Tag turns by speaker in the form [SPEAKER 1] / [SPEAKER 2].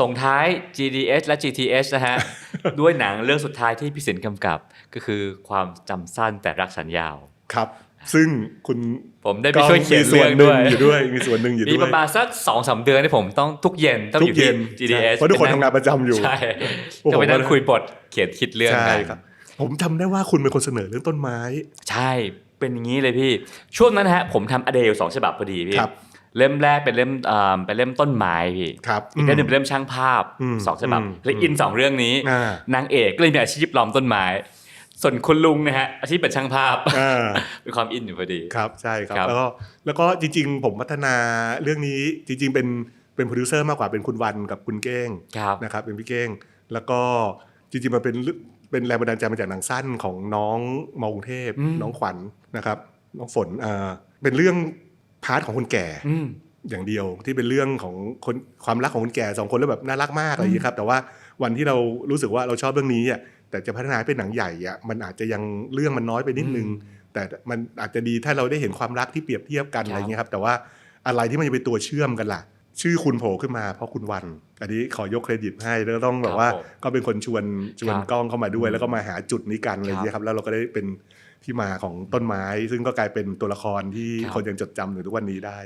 [SPEAKER 1] ส่งท้าย GDS และ GTH นะฮะ ด้วยหนังเรื่องสุดท้ายที่พี่สินกำกับ ก็คือความจำสั้นแต่รักสัญญาว
[SPEAKER 2] ครับ ซึ่งคุณ
[SPEAKER 1] ผมได้ไปช่วยเขียน
[SPEAKER 2] มีส่
[SPEAKER 1] เรื่
[SPEAKER 2] ว
[SPEAKER 1] อนง
[SPEAKER 2] หนึ่
[SPEAKER 1] ด้วย
[SPEAKER 2] งอยู่ด้วย มีส่วนหนึ่งอยู่
[SPEAKER 1] มี
[SPEAKER 2] ด้วย
[SPEAKER 1] ประมาณสักสองสามเดือนที่ผมต้องทุกเย็นต้อง
[SPEAKER 2] ทุ
[SPEAKER 1] อกยู่
[SPEAKER 2] เย็
[SPEAKER 1] ที่
[SPEAKER 2] น
[SPEAKER 1] GDS
[SPEAKER 2] เพราะทุกคนทำงานประจำอยู่
[SPEAKER 1] ใช่
[SPEAKER 2] โอ้โห
[SPEAKER 1] ก็ไปนั่งคุยบทเขียนคิดเรื่อง
[SPEAKER 2] ใช่
[SPEAKER 1] กัน
[SPEAKER 2] ครับผมจำได้ว่าคุณเป็นคนเสนอเรื่องต้นไม้
[SPEAKER 1] ใช่เป็นอย่างนี้เลยพี่ช่วงนั้นนะฮะผมทำอเดลสองฉบับพอดีพี่
[SPEAKER 2] ครับ
[SPEAKER 1] เล่มแรกเป็นเล่มเอ่อเป็นเล่มต้นไม้พี่
[SPEAKER 2] ครับ
[SPEAKER 1] อีกเล่มหนึ่งเป็นเล่มช่างภาพ
[SPEAKER 2] อืม
[SPEAKER 1] สองฉบับ
[SPEAKER 2] อืม
[SPEAKER 1] เลยอินสองเรื่องนี้
[SPEAKER 2] อ่านา
[SPEAKER 1] งเอกก็เลยมีอาชีพล้อมต้นไม้ส่วนคุณลุงนะฮะอาชีพเป็นช่างภาพ
[SPEAKER 2] อ่า
[SPEAKER 1] เป็นความอินอยู่พอดี
[SPEAKER 2] ครับใช่ครับ
[SPEAKER 1] ครับ
[SPEAKER 2] แล้วก็แล้วก็จริง ๆ ผมพัฒนาเรื่องนี้จริง ๆ เป็นเป็นโปรดิวเซอร์มากกว่าเป็นคุณวันกับคุณเก้ง
[SPEAKER 1] ครับ
[SPEAKER 2] นะครับเป็นพี่เก้ง แล้วก็จริงๆมันเป็นเรื่องเป็นแรงบันดาลใจมาจากหนังสั้นของน้องมอกรุงเทพ
[SPEAKER 1] อืม
[SPEAKER 2] น้องขวัญนะครับ น้องฝนอ่าเป็นเรื่องพาร์ทของคนแก่
[SPEAKER 1] อืม
[SPEAKER 2] อย่างเดียวที่เป็นเรื่องของคนความรักของคนแก่สองคนแล้วแบบน่ารักมากอะไรอย่างนี้ยครับ แต่ว่าวันที่เรารู้สึกว่าเราชอบเรื่องนี้อะแต่จะพัฒนาให้เป็นหนังใหญ่อะมันอาจจะยังเรื่องมันน้อยไปนิดนึง แต่มันอาจจะดีถ้าเราได้เห็นความรักที่เปรียบเทียบกัน
[SPEAKER 1] ครับ
[SPEAKER 2] อะไรเงี้ยครับ แต่ว่าอะไรที่มันจะเป็นตัวเชื่อมกันล่ะ ชื่อคุณโผล่ขึ้นมาเพราะคุณวัน อันนี้ขอยกเครดิตให้แล้วก็ต้องแบบว่า
[SPEAKER 1] ผม
[SPEAKER 2] ก็เป็นคนชวนชวน
[SPEAKER 1] ครับ
[SPEAKER 2] กล้องเข้ามาด้วย
[SPEAKER 1] อืม
[SPEAKER 2] แล้วก็มาหาจุดนี้กันอะไรเงี้ยครับ แล้วเราก็ได้เป็น ที่มาของต้นไม้ ซึ่งก็กลายเป็นตัวละครที่
[SPEAKER 1] ครับ
[SPEAKER 2] คนยังจดจำถึงทุกวันนี้ได้